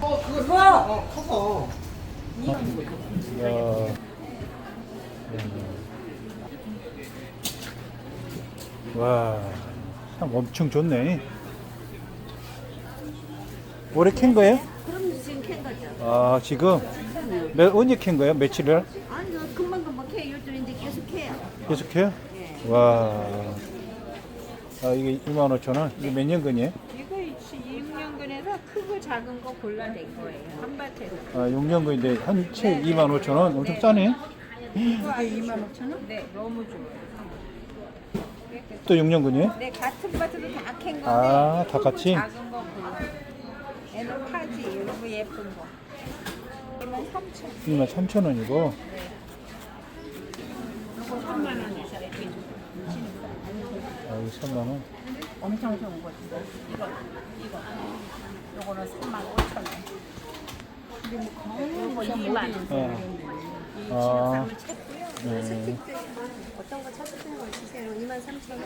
어 그거 어 커서 이야. 와, 참 엄청 좋네. 올해 캔 거예요? 그럼 지금 캔 거죠. 아, 지금 몇, 언제 캔 거예요? 며칠을? 아니, 요 금방 금방 캐. 요즘 이제 계속 해요. 계속 해요? 와. 아, 이게 25,000원? 이게 몇 6년근에서 크고 작은 거 골라낸 거예요. 한 밭에서. 아, 6년근인데 한채 25,000원? 엄청 싸네? 이게 2만 5천 원? 네, 너무 좋아요. 또 6년근이에요? 네, 같은 밭에도 다캔 건데. 아, 다 같이? 작은 거 골라. 얘는 파지, 이거 예쁜 거. 이만 3천. 23,000원이고. 이거 3만 원 주셔야 돼. 아, 이거 3만 원. 엄청 좋은 거지. 이거, 이거. 요거는 3만 5천 원. 요거 2만 원. 어. 아, 샀고요. 네. 어떤 거 찾으시는 거 있으세요? 2만 3천 원?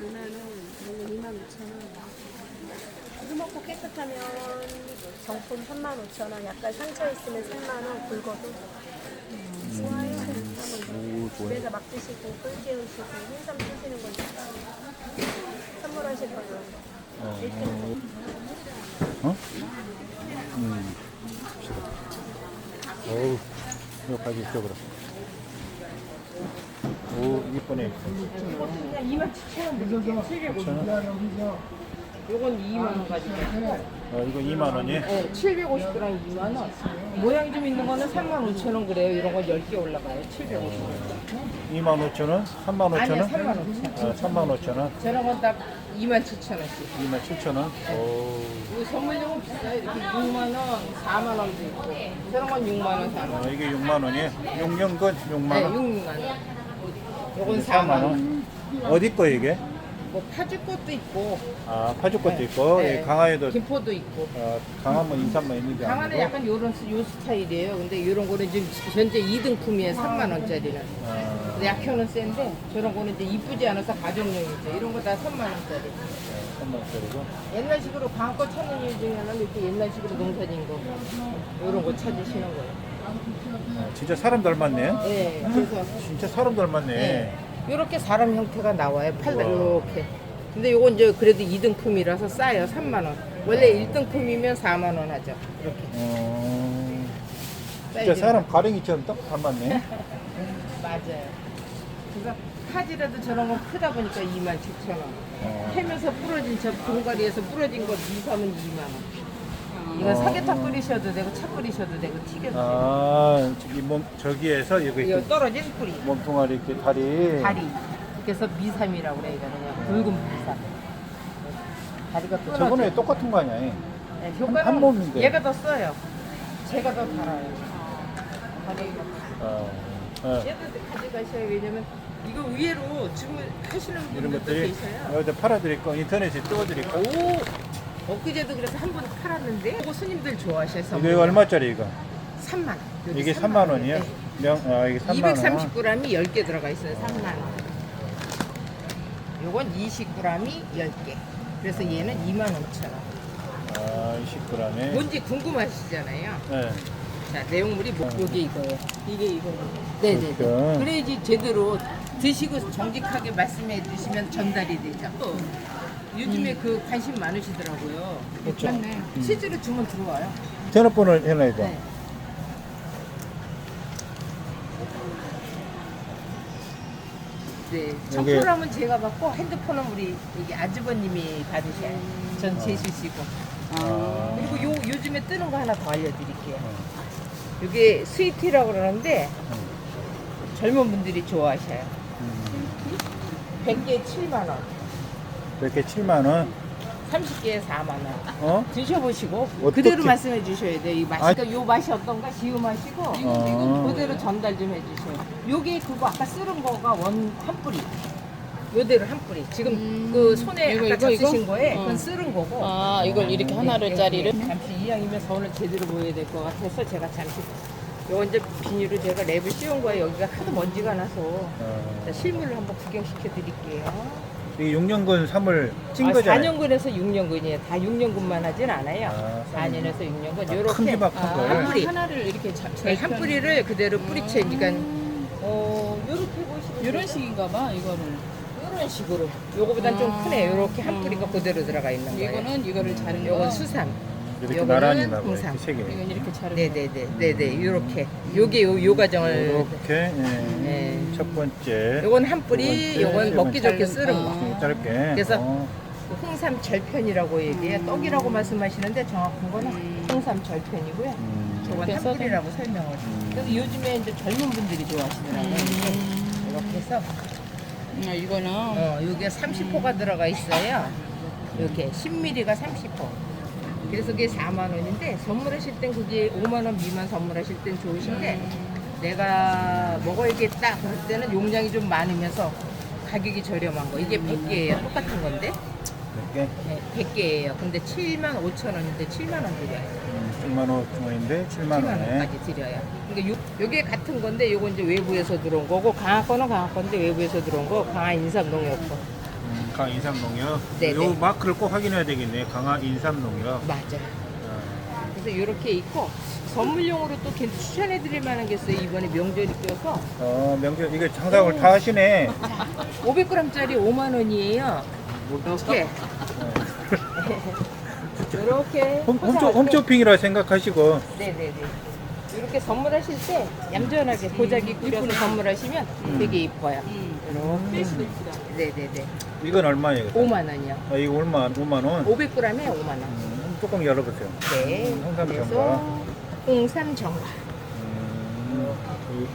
2만 원, 아니면 2만 5천 원. 물 먹고 깨끗하면 정품 3만 5천 원, 약간 상처 있으면 3만 원, 굵어도 좋아요. 오, 좋아요. 집에서 막 드시고 꿀 깨우시고 해삼 쓰시는 거니까 선물하실 거예요. 어? 어? 음. 어우, 여기까지 이쪽으로. 오, 이쁘네. 요건 2만 원 가지고. 어, 이거 2만 원이? 네, 750g 2만 원. 모양이 좀 있는 거는 3만 5천 원 그래요. 이런 건 10개 올라가요. 750원. 25,000원? 35,000원? 아니요, 3만 5천 원. 아, 35,000원? 저런 건딱 2만 7천 원씩. 27,000원? 오. 이거 선물용은 비싸요. 이렇게 6만 원, 4만 원도 있고. 저런 건 6만 원, 4만 원. 어, 이게 6만원이에요? 6년근 네, 6만원? 6만 원. 요건 4만 원. 어디 거 이게? 뭐 파주 것도 있고. 아, 파주 것도 있고, 네. 예, 강화에도, 김포도 있고. 아, 강화문 인삼만 있는 게 강화는 아니고. 약간 요런 스- 요 스타일이에요. 근데 요런 거는 지금 현재 2등품이에요. 3만 원짜리는. 아, 근데 약효는 센데 저런 거는 이제 이쁘지 않아서 가족용이죠. 이런 거 다 3만 원짜리. 3만원짜리고. 옛날식으로 광고 찾는 일 중에는 이렇게 옛날식으로 농사진 거 이런 거 찾으시는 거예요. 아, 진짜 사람 닮았네. 네, 그래서 진짜 사람 닮았네. 네. 이렇게 사람 형태가 나와요. 팔다. 이렇게. 근데 요건 이제 그래도 2등품이라서 싸요. 3만 원. 원래 1등품이면 4만 원 하죠. 이렇게. 어, 진짜 사이즈는. 사람 가랭이처럼 딱 닮았네. 맞아요. 그래서 파지라도 저런 건 크다 보니까 2만 7천 원. 어. 해면서 부러진 저 동가리에서 부러진 거 2, 3은 2만 원. 이건 어. 사계탕 끓이셔도 되고 차 끓이셔도 되고 튀겨도 되고. 아, 저기 몸, 저기에서 여기 이거 떨어진 뿌리. 몸통아리 이렇게 다리. 다리. 그래서 미삼이라고 그래 이거는요. 붉은 미삼. 다리가 또 저번에 똑같은 거 아니야? 네, 한- 효과는 한 몸인데. 얘가 더 써요. 제가 더 달아요. 다리 어, 어. 얘도 가져가셔요. 왜냐면 이거 의외로 지금 하시는 이런 분들도 것들이 계셔요. 여기다 팔아드릴 거, 인터넷에 띄워드릴 거. 오! 엊그제도 그래서 한 번 팔았는데 이거 손님들 좋아하셔서 이거 얼마짜리 이거? 3만 원. 여기 이게 3만 3만 원이에요? 네. 명, 아, 이게 3만 원. 230g이 10개 들어가 있어요. 3만 원. 요건 20g이 10개. 그래서 얘는 2만 5천 원. 아, 20g에. 뭔지 궁금하시잖아요. 네. 자, 내용물이 뭐, 요게 이거예요. 이게 이거예요. 네네네. 그렇죠. 그래야지 제대로 드시고 정직하게 말씀해 주시면 전달이 되죠. 또 요즘에 그 관심 많으시더라고요. 그렇죠. 네 실제로 주문 들어와요. 전화번호를 해놔야 돼. 네. 네. 정보람은 제가 받고 핸드폰은 우리 여기 아주버님이 받으셔요. 전 제수시고. 아. 그리고 요 요즘에 뜨는 거 하나 더 알려드릴게요. 이게 스위트라고 그러는데 젊은 분들이 좋아하셔요. 음. 100개에 7만 원, 이렇게 7만 원. 30개에 4만 원. 어? 드셔보시고 어떻게- 그대로 말씀해 주셔야 돼요. 이 맛이. 아. 그러니까 요 맛이 어떤가 시음 하시고 아. 그대로 전달 좀 해주세요. 요게 그거 아까 쓰는 거가 원 한 뿌리. 요대로 한 뿌리. 지금 그 손에 이거, 아까 이거, 이거? 잡수신 거에 어. 그건 쓰는 거고. 아, 이걸 이렇게 하나를 짜리를? 잠시 이왕이면 서울을 제대로 보여야 될 것 같아서 제가 잠시 요 이제 비닐로 제가 랩을 씌운 거예요. 여기가 하도 먼지가 나서 어. 자, 실물로 한번 구경시켜 드릴게요. 이 6년근 3을 찐 아, 거잖아요. 4년근에서 6년근이에요. 다 6년근만 하진 않아요. 아, 4년에서 6년근 아, 요렇게 큰 휘박한 아, 걸. 한 뿌리. 하나를 이렇게 자, 네, 한 뿌리를 그대로 뿌리채 그러니까 어 요렇게 보시면 이런 식인가 봐 이거는. 이런 식으로 요거보단 좀 크네 요렇게 한 뿌리가 그대로 들어가 있는 거예요 이거는 이거를 자른 거. 요건 수삼 이렇게 요거는 나란히 나고 홍삼. 이렇게 세 개. 이건 이렇게 거. 네네네 네네 요렇게 요게 요, 요 과정을 이렇게 예. 네. 첫 번째. 요건 한두 뿌리 번째, 요건 세 먹기 번째. 좋게 쓰는 거 음, 짧게. 그래서 어, 홍삼 절편이라고 얘기해요 떡이라고 말씀하시는데 정확한 거는 홍삼 절편이고요 음, 저건 한 그래서 뿌리라고 설명을 그래서 요즘에 이제 젊은 분들이 좋아하시더라고요 이렇게 해서 아, 이거는 어, 여기에 30호가 들어가 있어요. 이렇게 10mm가 30호. 그래서 그게 4만 원인데 선물하실 땐 그게 5만 원 미만 선물하실 땐 좋으신데 내가 먹어야겠다 그럴 때는 용량이 좀 많으면서 가격이 저렴한 거. 이게 100개예요. 똑같은 건데. 이렇게. 네, 100개예요. 근데 7만 5천 원인데 7만 원 드려요. 음, 7만 원인데 7만 7만 원에. 원까지 드려요. 그러니까 요, 요게 같은 건데 요거 이제 외부에서 들어온 거고 강화 거는 강화 건데 외부에서 들어온 거 강화 인삼 농협 거. 음, 강화 인삼농협. 네, 요 네. 마크를 꼭 확인해야 되겠네. 강화 인삼농협. 맞아요. 어, 그래서 이렇게 있고 선물용으로 또 괜- 추천해 드릴 만한 게 있어요. 이번에 명절이 껴서 어, 명절 이게 장사를 다 하시네. 500g짜리 5만 원이에요. 이렇게 이렇게 홈, 홈쇼, 홈쇼핑이라 생각하시고. 네네네. 이렇게 선물하실 때 얌전하게 도자기 꾸려서 선물하시면 되게 이뻐요. 이렇게. 네네네. 이건 얼마예요? 이거? 5만 원이요. 아, 이거 얼마? 5만 원? 500g에 5만 원. 음, 조금 열어보세요. 네. 음, 홍삼 그래서 정가. 홍삼 정가. 음, 이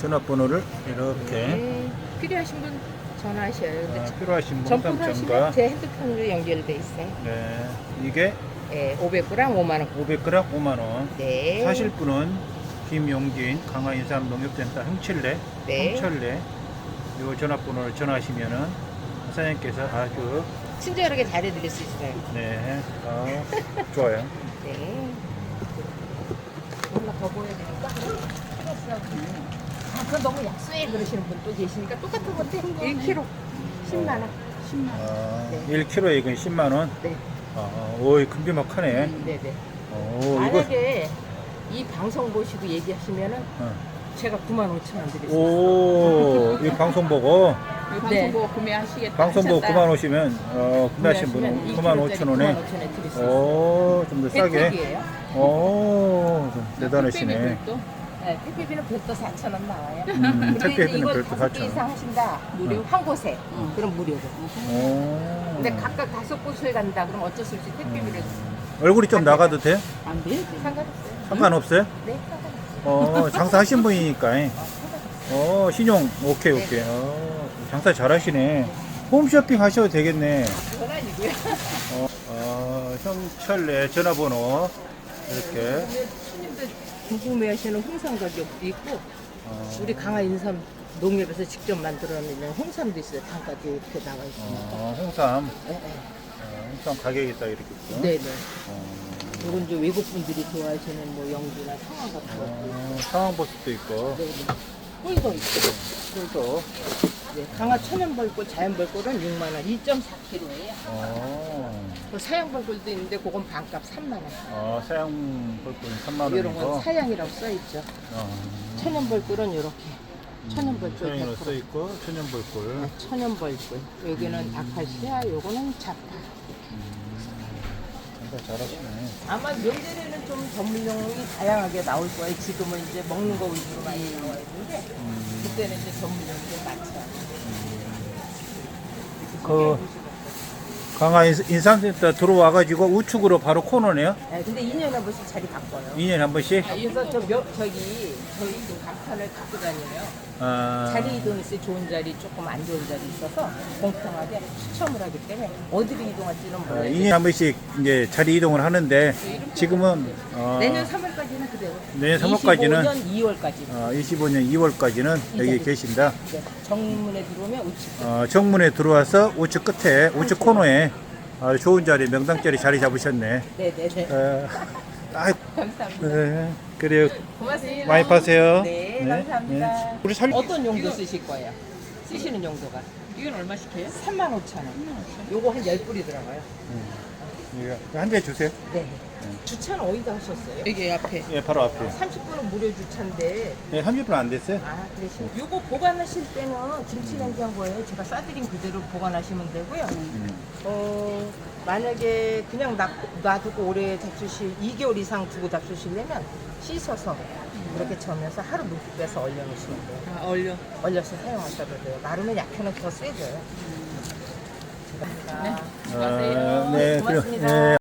전화번호를 이렇게 네. 필요하신 분 전화하셔요. 근데 아, 필요하신 분 전품 홍삼 하시면 정가. 제 핸드폰으로 연결돼 있어요. 네, 이게 네, 500g 5만 원. 500g 5만 원. 네. 사실 분은 김용진 강화인삼 농협센터 흥칠래 네. 흥철래 요 전화번호를 전화하시면은 사장님께서 아주 친절하게 잘해드릴 수 있어요. 네 어, 좋아요. 네. 얼마 더 보여야 되니까. 아, 그건 너무 약소해 그러시는 분 또 계시니까 똑같은 건데 1kg 10만 원. 아, 네. 1kg에 이건 10만 원. 네. 아, 오이 금비막하네. 네 네. 오 이거 만약에 이 방송 보시고 얘기하시면은 어. 제가 9만 5천 원 드리겠습니다. 오, 이 방송 보고 이 방송 네. 보고 구매하시겠다. 방송 보고 하셨다. 9만 오시면 어, 구매하신 분은 9만 5천 원에 9만 5천에 드릴 수 있어요. 오, 좀 더 싸게. 혜택이에요. 오, 좀 대단하시네. 별도? 네, 택배비는 별도 4천 원 나와요. 음, 근데 이제 택배비는 이거 별도 다섯 개 4천 원. 이상 하신다. 무료 한 곳에. 그럼 무료고. 오. 근데 각각 다섯 곳을 간다. 그럼 어쩔 수 없이 택배비를 얼굴이 좀 나가도 돼요? 안 되지. 상관없어요. 상관없어요? 네, 상관없어요. 어, 장사하신 분이니까. 어, 신용, 오케이, 오케이. 어, 장사 잘하시네. 홈쇼핑 하셔도 되겠네. 그건 아니고요. 어, 어, 형철래 전화번호. 이렇게. 그러면 손님들 궁금해하시는 홍삼 가격도 있고 어, 우리 강화 인삼 농협에서 직접 만들어내는 홍삼도 있어요. 단가도 이렇게 나와 있습니다. 어, 홍삼. 네, 어, 홍삼 가격이 딱 이렇게 있고. 네. 네. 어, 이건 이제 외국 분들이 좋아하시는 뭐 영주나 상황 같은 거. 어, 상황버섯도 있고. 네, 네. 꿀도 있고. 꿀도. 네, 강화 천연벌꿀, 자연벌꿀은 6만 원, 2.4kg예요. 어, 그 사양벌꿀도 있는데 그건 반값 3만 원. 어, 사양 벌꿀 3만 이런 건. 사양이라고 써 있죠. 어, 천연벌꿀은 이렇게. 천연벌꿀 천연으로 100%. 써 있고 천연벌꿀. 네, 천연벌꿀. 여기는 아카시아, 요거는 자파. 장사 잘하시네. 아마 명절에는 좀 전문용이 다양하게 나올 거예요. 지금은 이제 먹는 거 위주로 많이 나와 있는데 그때는 이제 전문용이 좀 많죠. 그 강화 인- 인삼센터 들어와가지고 우측으로 바로 코너네요. 네, 근데 2년에 한 번씩 자리 바꿔요. 2년에 한 번씩. 그래서 저 몇, 저기 저희 그 간판을 갖고 다녀요. 아, 자리 이동 있어요. 좋은 자리, 조금 안 좋은 자리 있어서 공평하게 추첨을 하기 때문에 어디로 이동할지는 아, 몰라요. 2년에 한 번씩 이제 자리 이동을 하는데 지금은 어, 내년 3월까지는 그대로. 내년 3월까지는 25년 2월까지. 어, 25년 2월까지는 여기 계신다. 네, 정문에 들어오면 우측. 어, 정문에 들어와서 우측 끝에 우측 코너에 아, 좋은 자리 명당 자리 자리 잡으셨네. 네 네 네. 어, 아, 감사합니다. 네, 그래요. 고맙습니다. 많이 파세요. 네, 감사합니다. 우리 살 어떤 용도 쓰실 거예요? 쓰시는 용도가? 이건 얼마씩 해요? 3만 5천 원. 요거 한 10불이 들어가요. 이거 한 대 주세요. 네. 주차는 어디다 하셨어요? 여기 앞에. 예, 바로 앞에. 30분은 무료 주차인데 예, 30분 안 됐어요? 아, 그러시요 요거 보관하실 때는 김치 냉장고에 제가 싸드린 그대로 보관하시면 되고요. 어, 만약에 그냥 놔, 놔두고 오래 잡수실, 2개월 이상 두고 잡수시려면 씻어서 이렇게 저으면서 하루 묵기 빼서 얼려놓으시면 돼요. 아, 얼려. 얼려서 사용하셔도 돼요. 마르면 약효는 더 세져요. 감사합니다. 아, 네, 그럼, 고맙습니다. 예.